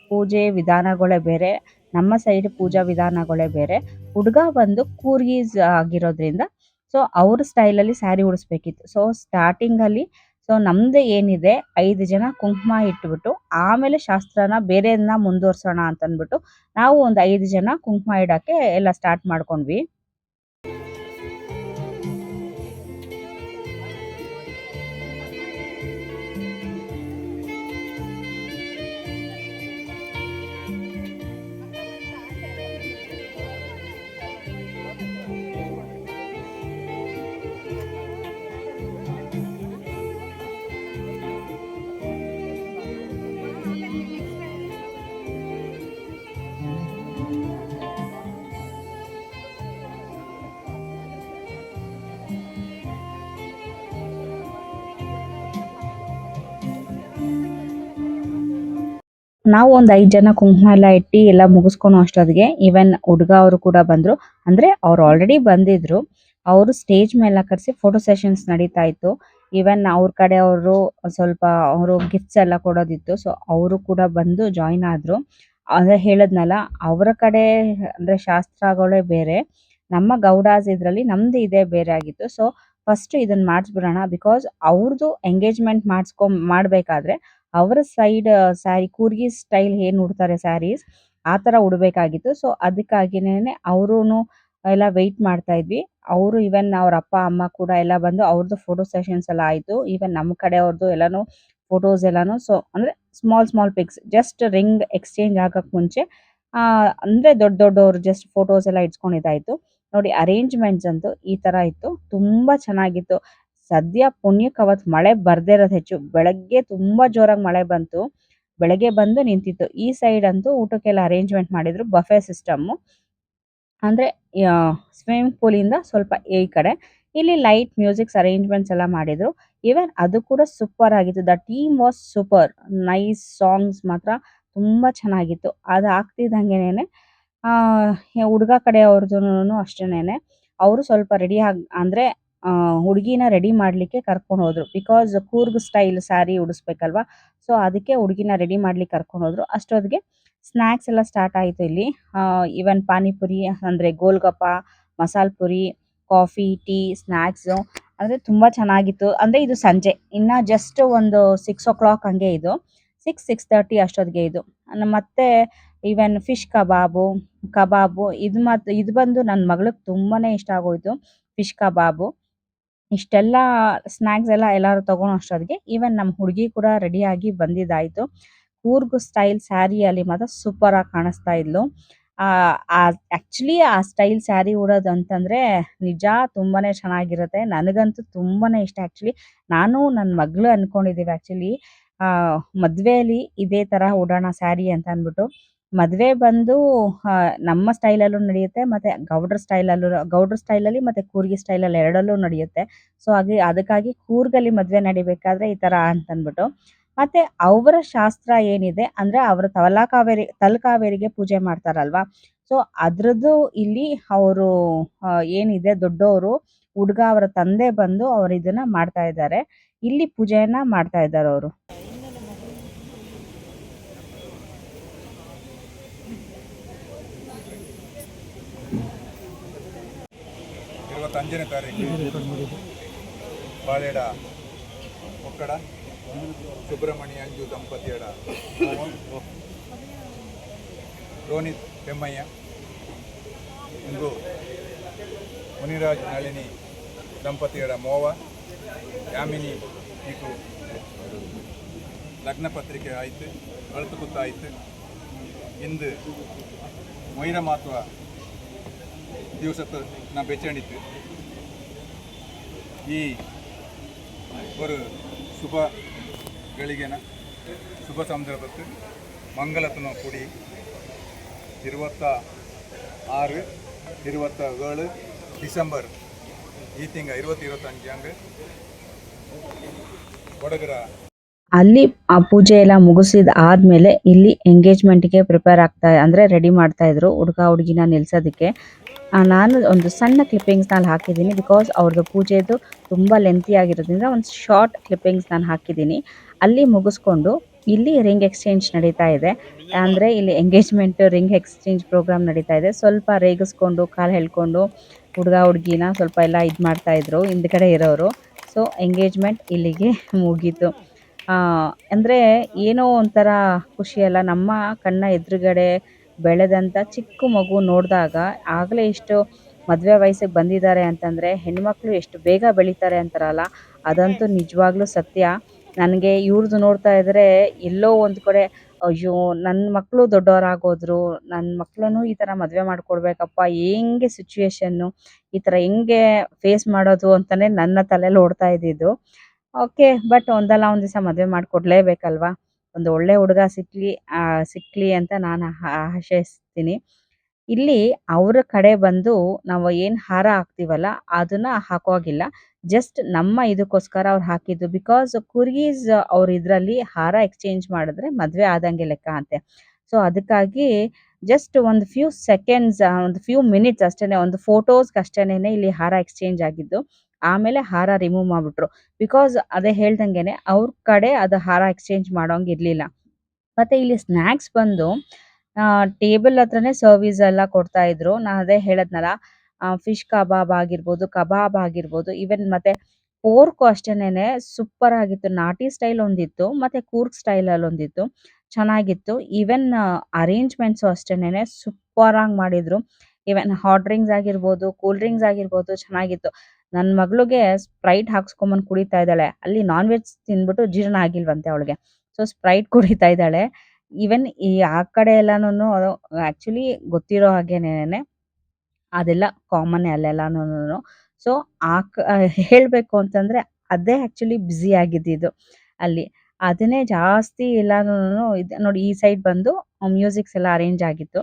ಪೂಜೆ ವಿಧಾನಗಳೇ ಬೇರೆ, ನಮ್ಮ ಸೈಡ್ ಪೂಜಾ ವಿಧಾನಗಳೇ ಬೇರೆ. ಹುಡುಗ ಬಂದು ಕೂರ್ಗೀಸ್ ಆಗಿರೋದ್ರಿಂದ ಸೊ ಅವ್ರ ಸ್ಟೈಲಲ್ಲಿ ಸ್ಯಾರಿ ಉಡಿಸ್ಬೇಕಿತ್ತು. ಸೊ ಸ್ಟಾರ್ಟಿಂಗ್ ಅಲ್ಲಿ ಸೊ ನಮ್ದು ಏನಿದೆ, ಐದು ಜನ ಕುಂಕುಮ ಇಟ್ಬಿಟ್ಟು, ಆಮೇಲೆ ಶಾಸ್ತ್ರನ ಬೇರೆಯನ್ನ ಮುಂದುವರ್ಸೋಣ ಅಂತ ಅಂದ್ಬಿಟ್ಟು ನಾವು ಒಂದು ಐದು ಜನ ಕುಂಕುಮ ಇಡಕ್ಕೆ ಎಲ್ಲ ಸ್ಟಾರ್ಟ್ ಮಾಡ್ಕೊಂಡ್ವಿ. ನಾವು ಒಂದು ಐದು ಜನ ಕುಂಕುಮ ಎಲ್ಲ ಇಟ್ಟು ಎಲ್ಲ ಮುಗಿಸ್ಕೊಂಡು ಅಷ್ಟೊತ್ತಿಗೆ ಈವನ್ ಹುಡುಗ ಅವರು ಕೂಡ ಬಂದ್ರು. ಅಂದ್ರೆ ಅವ್ರು ಆಲ್ರೆಡಿ ಬಂದಿದ್ರು. ಅವರು ಸ್ಟೇಜ್ ಮೇಲೆ ಕರೆಸಿ ಫೋಟೋ ಸೆಷನ್ಸ್ ನಡೀತಾ ಇತ್ತು. ಈವನ್ ಅವ್ರ ಕಡೆ ಅವರು ಸ್ವಲ್ಪ ಅವರು ಗಿಫ್ಟ್ಸ್ ಎಲ್ಲ ಕೊಡೋದಿತ್ತು. ಸೊ ಅವರು ಕೂಡ ಬಂದು ಜಾಯಿನ್ ಆದ್ರು. ಅದೇ ಹೇಳದ್ನಲ್ಲ, ಅವರ ಕಡೆ ಅಂದ್ರೆ ಶಾಸ್ತ್ರಗಳೇ ಬೇರೆ. ನಮ್ಮ ಗೌಡಾಸ್ ಇದ್ರಲ್ಲಿ ನಮ್ದು ಇದೇ ಬೇರೆ ಆಗಿತ್ತು. ಸೊ ಫಸ್ಟ್ ಇದನ್ನ ಮಾಡಿಸ್ಬಿಡೋಣ ಬಿಕಾಸ್ ಅವ್ರದ್ದು ಎಂಗೇಜ್ಮೆಂಟ್ ಮಾಡಿಸ್ಕೊ, ಮಾಡ್ಬೇಕಾದ್ರೆ ಅವರ ಸೈಡ್ ಸ್ಯಾರಿ ಕೂರ್ಗಿ ಸ್ಟೈಲ್ ಏನ್ ಉಡ್ತಾರೆ ಸ್ಯಾರೀಸ್ ಆ ತರ ಉಡ್ಬೇಕಾಗಿತ್ತು. ಸೊ ಅದಕ್ಕಾಗಿನೇ ಅವರುನು ಎಲ್ಲ ವೆಯ್ಟ್ ಮಾಡ್ತಾ ಇದ್ವಿ. ಅವರು ಈವನ್ ಅವ್ರ ಅಪ್ಪ, ಅಮ್ಮ ಕೂಡ ಎಲ್ಲ ಬಂದು ಅವ್ರದ್ದು ಫೋಟೋ ಸೆಷನ್ಸ್ ಎಲ್ಲ ಆಯ್ತು. ಈವನ್ ನಮ್ಮ ಕಡೆ ಅವ್ರದ್ದು ಎಲ್ಲಾನು ಫೋಟೋಸ್ ಎಲ್ಲಾನು. ಸೊ ಅಂದ್ರೆ small small pics just ring exchange ಆಗಕ್ ಮುಂಚೆ, ಆ, ಅಂದ್ರೆ ದೊಡ್ಡ ದೊಡ್ಡವರು ಜಸ್ಟ್ ಫೋಟೋಸ್ ಎಲ್ಲ ಇಟ್ಕೊಂಡಿದ್ದಾಯ್ತು. ನೋಡಿ ಅರೇಂಜ್ಮೆಂಟ್ಸ್ ಅಂತೂ ಈ ತರ ಇತ್ತು. ತುಂಬಾ ಚೆನ್ನಾಗಿತ್ತು. ಸದ್ಯ ಪುಣ್ಯಕ್ಕೆ ಅವತ್ ಮಳೆ ಬರ್ದೇ ಇರೋದು ಹೆಚ್ಚು. ಬೆಳಗ್ಗೆ ತುಂಬಾ ಜೋರಾಗಿ ಮಳೆ ಬಂತು. ಬೆಳಗ್ಗೆ ಬಂದು ನಿಂತಿತ್ತು. ಈ ಸೈಡ್ ಅಂತೂ ಊಟಕ್ಕೆಲ್ಲ ಅರೇಂಜ್ಮೆಂಟ್ ಮಾಡಿದ್ರು ಬಫೆ ಸಿಸ್ಟಮ್ ಅಂದ್ರೆ ಸ್ವಿಮ್ಮಿಂಗ್ ಪೂಲಿಂದ ಸ್ವಲ್ಪ ಈ ಕಡೆ. ಇಲ್ಲಿ ಲೈಟ್ ಮ್ಯೂಸಿಕ್ಸ್ ಅರೇಂಜ್ಮೆಂಟ್ಸ್ ಎಲ್ಲ ಮಾಡಿದ್ರು. ಈವನ್ ಅದು ಕೂಡ ಸೂಪರ್ ಆಗಿತ್ತು. The team was super nice songs ಮಾತ್ರ ತುಂಬಾ ಚೆನ್ನಾಗಿತ್ತು. ಅದು ಆ, ಹುಡುಗ ಕಡೆ ಅವ್ರದ್ದು ಅಷ್ಟೇನೆ ಅವರು ಸ್ವಲ್ಪ ರೆಡಿ ಆಗಿ, ಅಂದ್ರೆ ಹುಡುಗಿನ ರೆಡಿ ಮಾಡ್ಲಿಕ್ಕೆ ಕರ್ಕೊಂಡು ಹೋದ್ರು. ಬಿಕಾಸ್ ಕೂರ್ಗ್ ಸ್ಟೈಲ್ ಸ್ಯಾರಿ ಉಡಿಸ್ಬೇಕಲ್ವಾ? ಸೊ ಅದಕ್ಕೆ ಹುಡುಗಿನ ರೆಡಿ ಮಾಡ್ಲಿಕ್ಕೆ ಕರ್ಕೊಂಡು ಹೋದ್ರು. ಅಷ್ಟೊತ್ತಿಗೆ ಸ್ನಾಕ್ಸ್ ಎಲ್ಲ ಸ್ಟಾರ್ಟ್ ಆಯ್ತು ಇಲ್ಲಿ. ಈವನ್ ಪಾನಿಪುರಿ, ಅಂದ್ರೆ golgappa, masala puri coffee tea snacks ಅಂದ್ರೆ ತುಂಬಾ ಚೆನ್ನಾಗಿತ್ತು. ಅಂದ್ರೆ ಇದು ಸಂಜೆ. ಇನ್ನ ಜಸ್ಟ್ ಒಂದು ಸಿಕ್ಸ್ ಓ ಕ್ಲಾಕ್ ಹಂಗೆ ಇದು. ಸಿಕ್ಸ್ ಸಿಕ್ಸ್ ತರ್ಟಿ ಅಷ್ಟೊತ್ತಿಗೆ ಇದು. ಮತ್ತೆ ಈವನ್ ಫಿಶ್ ಕಬಾಬು ಕಬಾಬು. ಇದು ಮತ್ತೆ ಇದು ಬಂದು ನನ್ನ ಮಗಳಿಗೆ ತುಂಬಾನೇ ಇಷ್ಟ ಆಗೋಯ್ತು. ಫಿಶ್ ಕಬಾಬು. ಇಷ್ಟೆಲ್ಲ ಸ್ನಾಕ್ಸ್ ಎಲ್ಲ ಎಲ್ಲರೂ ತಗೊಳೋ ಅಷ್ಟೊತ್ತಿಗೆ ಈವನ್ ನಮ್ಮ ಹುಡುಗಿ ಕೂಡ ರೆಡಿ ಆಗಿ ಬಂದಿದ್ದಾಯ್ತು. ಕೂರ್ಗ್ ಸ್ಟೈಲ್ ಸ್ಯಾರಿಯಲ್ಲಿ ಮಾತ್ರ ಸೂಪರ್ ಆಗಿ ಕಾಣಿಸ್ತಾ ಇದ್ಲು. ಆಕ್ಚುಲಿ ಆ ಸ್ಟೈಲ್ ಸ್ಯಾರಿ ಉಡೋದು ಅಂತಂದ್ರೆ ನಿಜ ತುಂಬಾನೇ ಚೆನ್ನಾಗಿರುತ್ತೆ. ನನಗಂತೂ ತುಂಬಾನೇ ಇಷ್ಟ ಆಕ್ಚುಲಿ ನಾನು ನನ್ನ ಮಗಳು ಅನ್ಕೊಂಡಿದ್ದೀವಿ ಆಕ್ಚುಲಿ ಆ ಮದ್ವೆಯಲ್ಲಿ ಇದೇ ತರ ಉಡೋಣ ಸ್ಯಾರಿ ಅಂತ ಅಂದ್ಬಿಟ್ಟು. ಮದ್ವೆ ಬಂದು ನಮ್ಮ ನಮ್ಮ ಸ್ಟೈಲಲ್ಲೂ ನಡೆಯುತ್ತೆ, ಮತ್ತೆ ಗೌಡ್ರ ಸ್ಟೈಲ್ ಅಲ್ಲೂ, ಗೌಡ್ರ ಸ್ಟೈಲಲ್ಲಿ ಮತ್ತೆ ಕೂರ್ಗಿ ಸ್ಟೈಲ್ ಅಲ್ಲಿ ಎರಡಲ್ಲೂ ನಡೆಯುತ್ತೆ. ಸೊ ಹಾಗೆ ಅದಕ್ಕಾಗಿ ಕೂರ್ಗಲ್ಲಿ ಮದುವೆ ನಡಿಬೇಕಾದ್ರೆ ಈ ತರ ಅಂತ ಅಂದ್ಬಿಟ್ಟು ಮತ್ತೆ ಅವರ ಶಾಸ್ತ್ರ ಏನಿದೆ ಅಂದ್ರೆ ಅವರ ತಲಕಾವೇರಿ ತಲಕಾವೇರಿಗೆ ಪೂಜೆ ಮಾಡ್ತಾರಲ್ವಾ? ಸೊ ಅದ್ರದ್ದು ಇಲ್ಲಿ ಅವರು ಏನಿದೆ ದೊಡ್ಡವರು, ಹುಡುಗ ಅವರ ತಂದೆ ಬಂದು ಅವ್ರು ಇದನ್ನ ಮಾಡ್ತಾ ಇದ್ದಾರೆ. ಇಲ್ಲಿ ಪೂಜೆಯನ್ನ ಮಾಡ್ತಾ ಇದ್ದಾರೆ ಅವರು. ಇವತ್ತಂಜನೇ ತಾರೀಕು ಬಾಳೆಡ, ಒಕ್ಕಡ, ಸುಬ್ರಹ್ಮಣ್ಯ, ಅಂಜು ದಂಪತಿಯಡ ರೋನಿತ್ ಬೆಮ್ಮಯ್ಯ, ಇಂದು ಮುನಿರಾಜ್ ನಳಿನಿ ದಂಪತಿಯಡ ಮೋವ, ಯಾಮಿನಿ ಇದು ಲಗ್ನ ಪತ್ರಿಕೆ ಆಯಿತು ಅಳತು ಇಂದು ಮೈರ ಮಾತ್ವ ದಿವಸತ್ತು ನಾ ಬೆಚ್ಚಣಿತ್ತು ಈ ஒரு ಶುಭ ಗಳಿಗೆನ, ಶುಭ ಸಂದರ್ಭಕ್ಕೆ ಮಂಗಲತನ ಕೂಡಿ. ಇರುವತ್ತ ಆರು, ಇರುವತ್ತ ಏಳು ಡಿಸೆಂಬರ್, ಈ ತಿಂಗ ಇರುವತ್ತು ಇರುವತ್ತಂಜಂಗೆ ಕೊಡಗರ ಅಲ್ಲಿ ಆ ಪೂಜೆ ಎಲ್ಲ ಮುಗಿಸಿದ ಆದ್ಮೇಲೆ ಇಲ್ಲಿ ಎಂಗೇಜ್ಮೆಂಟ್ಗೆ ಪ್ರಿಪೇರ್ ಆಗ್ತಾ, ಅಂದರೆ ರೆಡಿ ಮಾಡ್ತಾ ಇದ್ರು ಹುಡುಗ ಹುಡುಗಿನ ನಿಲ್ಸೋದಕ್ಕೆ. ನಾನು ಒಂದು ಸಣ್ಣ ಕ್ಲಿಪ್ಪಿಂಗ್ಸ್ ನಾನು ಹಾಕಿದ್ದೀನಿ ಬಿಕಾಸ್ ಅವ್ರದ್ದು ಪೂಜೆದು ತುಂಬ ಲೆಂತಿ ಆಗಿರೋದ್ರಿಂದ ಒಂದು ಶಾರ್ಟ್ ಕ್ಲಿಪ್ಪಿಂಗ್ಸ್ ನಾನು ಹಾಕಿದ್ದೀನಿ. ಅಲ್ಲಿ ಮುಗಿಸ್ಕೊಂಡು ಇಲ್ಲಿ ರಿಂಗ್ ಎಕ್ಸ್ಚೇಂಜ್ ನಡೀತಾ ಇದೆ. ಅಂದರೆ ಇಲ್ಲಿ ಎಂಗೇಜ್ಮೆಂಟು ರಿಂಗ್ ಎಕ್ಸ್ಚೇಂಜ್ ಪ್ರೋಗ್ರಾಮ್ ನಡೀತಾ ಇದೆ. ಸ್ವಲ್ಪ ರೇಗಿಸ್ಕೊಂಡು, ಕಾಲು ಹೇಳ್ಕೊಂಡು ಹುಡುಗ, ಹುಡುಗಿನ ಸ್ವಲ್ಪ ಎಲ್ಲ ಇದು ಮಾಡ್ತಾಯಿದ್ರು ಹಿಂದ್ಗಡೆ ಇರೋರು. ಸೊ ಎಂಗೇಜ್ಮೆಂಟ್ ಇಲ್ಲಿಗೆ ಮುಗೀತು. ಅಂದರೆ ಏನೋ ಒಂಥರ ಖುಷಿಯಲ್ಲ ನಮ್ಮ ಕಣ್ಣ ಎದುರುಗಡೆ ಬೆಳೆದಂಥ ಚಿಕ್ಕ ಮಗು ನೋಡಿದಾಗ ಆಗಲೇ ಎಷ್ಟು ಮದುವೆ ವಯಸ್ಸಿಗೆ ಬಂದಿದ್ದಾರೆ ಅಂತಂದರೆ ಹೆಣ್ಮಕ್ಳು ಎಷ್ಟು ಬೇಗ ಬೆಳೀತಾರೆ ಅಂತಾರಲ್ಲ, ಅದಂತೂ ನಿಜವಾಗ್ಲೂ ಸತ್ಯ. ನನಗೆ ಇವ್ರದ್ದು ನೋಡ್ತಾ ಇದ್ದರೆ ಎಲ್ಲೋ ಒಂದು ಕಡೆ, ಅಯ್ಯೋ ನನ್ನ ಮಕ್ಕಳು ದೊಡ್ಡವರಾಗೋದ್ರು ನನ್ನ ಮಕ್ಕಳನ್ನು ಈ ಥರ ಮದುವೆ ಮಾಡಿಕೊಡ್ಬೇಕಪ್ಪ, ಹೆಂಗೆ ಸಿಚುವೇಶನ್ನು ಈ ಥರ ಹೆಂಗೆ ಫೇಸ್ ಮಾಡೋದು ಅಂತಲೇ ನನ್ನ ತಲೆಯಲ್ಲಿ ಓಡ್ತಾ ಇದ್ದಿದ್ದು. ಓಕೆ ಬಟ್ ಒಂದಲ್ಲ ಒಂದು ದಿವಸ ಮದುವೆ ಮಾಡಿಕೊಡ್ಲೇಬೇಕಲ್ವಾ? ಒಂದು ಒಳ್ಳೆ ಹುಡುಗ ಸಿಕ್ಕಲಿ ಸಿಕ್ಕಲಿ ಅಂತ ನಾನು ಆಶಿಸ್ತೀನಿ. ಇಲ್ಲಿ ಅವರ ಕಡೆ ಬಂದು ನಾವು ಏನು ಹಾರ ಹಾಕ್ತೀವಲ್ಲ, ಅದನ್ನ ಹಾಕೋಗಿಲ್ಲ. ಜಸ್ಟ್ ನಮ್ಮ ಇದಕ್ಕೋಸ್ಕರ ಅವ್ರು ಹಾಕಿದ್ದು. ಬಿಕಾಸ್ ಕುರ್ಗೀಸ್ ಅವ್ರ ಇದರಲ್ಲಿ ಹಾರ ಎಕ್ಸ್ಚೇಂಜ್ ಮಾಡಿದ್ರೆ ಮದುವೆ ಆದಂಗೆ ಲೆಕ್ಕ ಅಂತೆ. ಸೊ ಅದಕ್ಕಾಗಿ ಜಸ್ಟ್ ಒಂದು ಫ್ಯೂ ಸೆಕೆಂಡ್ಸ್ ಒಂದು ಫ್ಯೂ ಮಿನಿಟ್ಸ್ ಅಷ್ಟೇ ಒಂದು ಫೋಟೋಸ್ಗೆ ಅಷ್ಟೇನೆ ಇಲ್ಲಿ ಹಾರ ಎಕ್ಸ್ಚೇಂಜ್ ಆಗಿದ್ದು. ಆಮೇಲೆ ಹಾರ ರಿಮೂವ್ ಮಾಡ್ಬಿಟ್ರು. ಬಿಕಾಸ್ ಅದೇ ಹೇಳ್ದಂಗೆನೆ ಅವ್ರ ಕಡೆ ಅದು ಹಾರ ಎಕ್ಸ್ಚೇಂಜ್ ಮಾಡೋಂಗೆ ಇರಲಿಲ್ಲ. ಮತ್ತೆ ಇಲ್ಲಿ ಸ್ನಾಕ್ಸ್ ಬಂದು ಟೇಬಲ್ ಹತ್ರನೇ ಸರ್ವಿಸ್ ಎಲ್ಲ ಕೊಡ್ತಾ ಇದ್ರು. ನಾನು ಅದೇ ಹೇಳದ್ನಲ್ಲ ಫಿಶ್ ಕಬಾಬ್ ಆಗಿರ್ಬೋದು ಕಬಾಬ್ ಆಗಿರ್ಬೋದು ಈವನ್ ಮತ್ತೆ ಪೋರ್ಕು ಅಷ್ಟೇನೆ ಸೂಪರ್ ಆಗಿತ್ತು. ನಾಟಿ ಸ್ಟೈಲ್ ಒಂದಿತ್ತು, ಮತ್ತೆ ಕೂರ್ಕ್ ಸ್ಟೈಲ್ ಅಲ್ಲಿ ಒಂದಿತ್ತು. ಚೆನ್ನಾಗಿತ್ತು. ಈವನ್ ಅರೇಂಜ್ಮೆಂಟ್ಸು ಅಷ್ಟೇನೆ ಸೂಪರ್ ಆಗಿ ಮಾಡಿದ್ರು. ಈವನ್ ಹಾಟ್ ಡ್ರಿಂಕ್ಸ್ ಆಗಿರ್ಬೋದು ಕೂಲ್ ಡ್ರಿಂಕ್ಸ್ ಆಗಿರ್ಬೋದು, ಚೆನ್ನಾಗಿತ್ತು. ನನ್ನ ಮಗಳಿಗೆ ಸ್ಪ್ರೈಟ್ ಹಾಕ್ಸ್ಕೊಂಬಂದು ಕುಡಿತಾ ಇದ್ದಾಳೆ. ಅಲ್ಲಿ ನಾನ್ ವೆಜ್ ತಿಂದ್ಬಿಟ್ಟು ಜೀರ್ಣ ಆಗಿಲ್ವಂತೆ ಅವಳಿಗೆ. ಸೊ ಸ್ಪ್ರೈಟ್ ಕುಡಿತಾ ಇದ್ದಾಳೆ. ಈವನ್ ಈ ಆ ಕಡೆ ಎಲ್ಲಾನು ಆಕ್ಚುಲಿ ಗೊತ್ತಿರೋ ಹಾಗೇನೇನೆ, ಅದೆಲ್ಲ ಕಾಮನ್ ಅಲ್ಲೆಲ್ಲಾನು ಸೊ ಆ ಹೇಳಬೇಕು ಅಂತಂದ್ರೆ ಅದೇ ಆಕ್ಚುಲಿ ಬ್ಯುಸಿ ಆಗಿದ್ದಿದ್ದು ಅಲ್ಲಿ. ಅದನ್ನೇ ಜಾಸ್ತಿ ಎಲ್ಲಾನು ಇದು ನೋಡಿ ಈ ಸೈಡ್ ಬಂದು ಮ್ಯೂಸಿಕ್ಸ್ ಎಲ್ಲ ಅರೇಂಜ್ ಆಗಿತ್ತು.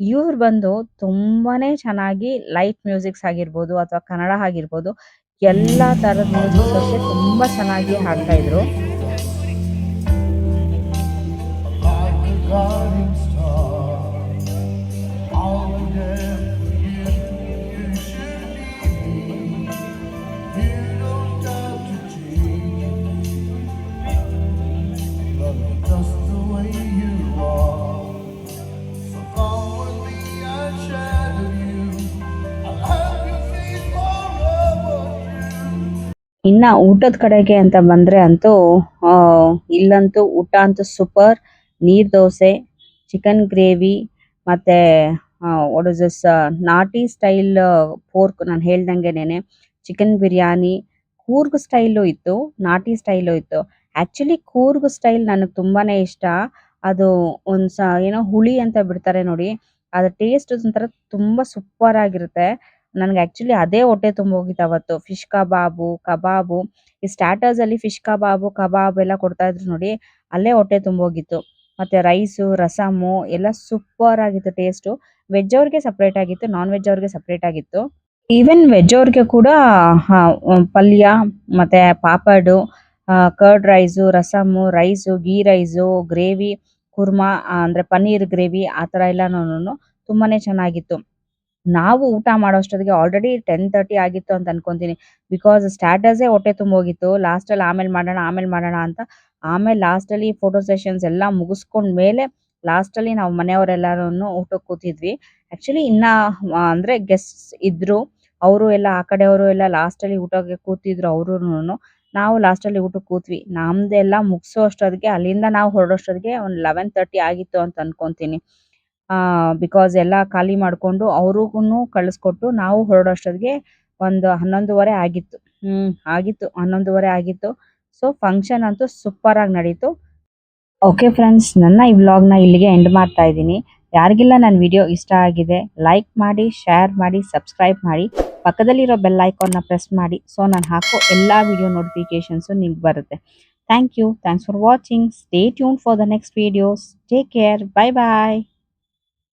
ಇವ್ರು ಬಂದು ತುಂಬಾನೇ ಚೆನ್ನಾಗಿ ಲೈಟ್ ಮ್ಯೂಸಿಕ್ಸ್ ಆಗಿರ್ಬೋದು ಅಥವಾ ಕನ್ನಡ ಆಗಿರ್ಬೋದು, ಎಲ್ಲ ತರದ ಮ್ಯೂಸಿಕ್ಸ್ ತುಂಬಾ ಚೆನ್ನಾಗಿ ಹಾಕ್ತಾ ಇದ್ರು. ಇನ್ನ ಊಟದ ಕಡೆಗೆ ಅಂತ ಬಂದ್ರೆ ಅಂತೂ ಆ, ಇಲ್ಲಂತೂ ಊಟ ಅಂತೂ super. Neer dosa chicken gravy ಮತ್ತೆ ವಾಟ್ ಇಸ್ ದಿಸ್ ನಾಟಿ ಸ್ಟೈಲ್ ಪೋರ್ಕ್ ನಾನು ಹೇಳ್ದಂಗೆನೆ ಚಿಕನ್ ಬಿರಿಯಾನಿ ಕೂರ್ಗ್ ಸ್ಟೈಲ್ ಇತ್ತು ನಾಟಿ ಸ್ಟೈಲು ಇತ್ತು. ಆಕ್ಚುಲಿ ಕೂರ್ಗ್ ಸ್ಟೈಲ್ ನನಗೆ ತುಂಬಾನೇ ಇಷ್ಟ. ಅದು ಒಂದ್ ಏನೋ ಹುಳಿ ಅಂತ ಬಿಡ್ತಾರೆ ನೋಡಿ. ಅದರ ಟೇಸ್ಟ್ ಒಂತರ ತುಂಬಾ ಸೂಪರ್ ಆಗಿರುತ್ತೆ. ನನಗೆ ಆಕ್ಚುಲಿ ಅದೇ ಹೊಟ್ಟೆ ತುಂಬ ಹೋಗಿತ್ತು ಅವತ್ತು. Fish kebab kebab. ಈ ಸ್ಟಾರ್ಟರ್ಸ್ ಅಲ್ಲಿ ಫಿಶ್ ಕಬಾಬು, ಕಬಾಬ್ ಎಲ್ಲ ಕೊಡ್ತಾ ಇದ್ರು ನೋಡಿ, ಅಲ್ಲೇ ಹೊಟ್ಟೆ ತುಂಬ ಹೋಗಿತ್ತು. ಮತ್ತೆ ರೈಸು ರಸಮು ಎಲ್ಲ ಸೂಪರ್ ಆಗಿತ್ತು ಟೇಸ್ಟು ವೆಜ್ ಅವ್ರಿಗೆ ಸಪ್ರೇಟ್ ಆಗಿತ್ತು ನಾನ್ ವೆಜ್ ಅವ್ರಿಗೆ ಸಪ್ರೇಟ್ ಆಗಿತ್ತು. ಈವನ್ ವೆಜ್ ಅವ್ರಿಗೆ ಕೂಡ ಪಲ್ಯ, ಮತ್ತೆ papad curd rice rasam rice ghee rice gravy kurma, ಅಂದ್ರೆ ಪನ್ನೀರ್ ಗ್ರೇವಿ ಆ ಎಲ್ಲಾನು ತುಂಬಾನೇ ಚೆನ್ನಾಗಿತ್ತು. ನಾವು ಊಟ ಮಾಡೋಷ್ಟೊತ್ತಿಗೆ ಆಲ್ರೆಡಿ ಟೆನ್ ತರ್ಟಿ ಆಗಿತ್ತು ಅಂತ ಅನ್ಕೊಂತೀನಿ. ಬಿಕಾಸ್ ಸ್ಟಾರ್ಟರ್ಸೇ ಹೊಟ್ಟೆ ತುಂಬ ಹೋಗಿತ್ತು ಲಾಸ್ಟಲ್ಲಿ ಆಮೇಲೆ ಮಾಡೋಣ ಆಮೇಲೆ ಮಾಡೋಣ ಅಂತ. ಆಮೇಲೆ ಲಾಸ್ಟಲ್ಲಿ ಫೋಟೋ ಸೆಷನ್ಸ್ ಎಲ್ಲ ಮುಗಿಸ್ಕೊಂಡ್ ಮೇಲೆ ಲಾಸ್ಟಲ್ಲಿ ನಾವು ಮನೆಯವರೆಲ್ಲರೂ ಊಟಕ್ಕೆ ಕೂತಿದ್ವಿ. ಆಕ್ಚುಲಿ ಇನ್ನ ಅಂದ್ರೆ ಗೆಸ್ಟ್ಸ್ ಇದ್ರು, ಅವರು ಎಲ್ಲ ಆ ಕಡೆಯವರು ಎಲ್ಲ ಲಾಸ್ಟಲ್ಲಿ ಊಟಕ್ಕೆ ಕೂತಿದ್ರು ಅವ್ರುನು ನಾವು ಲಾಸ್ಟಲ್ಲಿ ಊಟಕ್ಕೆ ಕೂತ್ವಿ. ನಮ್ದೆಲ್ಲ ಮುಗಿಸೋ ಅಷ್ಟೊತ್ತಿಗೆ ಅಲ್ಲಿಂದ ನಾವು ಹೊರಡೋಷ್ಟೊತ್ತಿಗೆ ಒಂದು ಲೆವೆನ್ ತರ್ಟಿ ಆಗಿತ್ತು ಅಂತ ಅನ್ಕೊಂತೀನಿ. ಬಿಕಾಸ್ ಎಲ್ಲ ಖಾಲಿ ಮಾಡ್ಕೊಂಡು ಅವ್ರಿಗೂ ಕಳಿಸ್ಕೊಟ್ಟು ನಾವು ಹೊರಡೋಷ್ಟೊತ್ತಿಗೆ ಒಂದು ಹನ್ನೊಂದುವರೆ ಆಗಿತ್ತು. ಹ್ಮ್, ಆಗಿತ್ತು, ಹನ್ನೊಂದುವರೆ ಆಗಿತ್ತು. ಸೊ ಫಂಕ್ಷನ್ ಅಂತೂ ಸೂಪರ್ ಆಗಿ ನಡೀತು. ಓಕೆ ಫ್ರೆಂಡ್ಸ್ ನನ್ನ ಈ ವ್ಲಾಗ್ನ ಇಲ್ಲಿಗೆ ಎಂಡ್ ಮಾಡ್ತಾ ಇದ್ದೀನಿ. ಯಾರಿಗಿಲ್ಲ ನನ್ನ ವಿಡಿಯೋ ಇಷ್ಟ ಆಗಿದೆ ಲೈಕ್ ಮಾಡಿ ಶೇರ್ ಮಾಡಿ ಸಬ್ಸ್ಕ್ರೈಬ್ ಮಾಡಿ, ಪಕ್ಕದಲ್ಲಿರೋ ಬೆಲ್ ಐಕಾನ್ನ ಪ್ರೆಸ್ ಮಾಡಿ. ಸೊ ನಾನು ಹಾಕೋ ಎಲ್ಲ ವಿಡಿಯೋ ನೋಟಿಫಿಕೇಶನ್ಸು ನಿಮ್ಗೆ ಬರುತ್ತೆ. Thank you thanks for watching stay tune for the next videos take care bye bye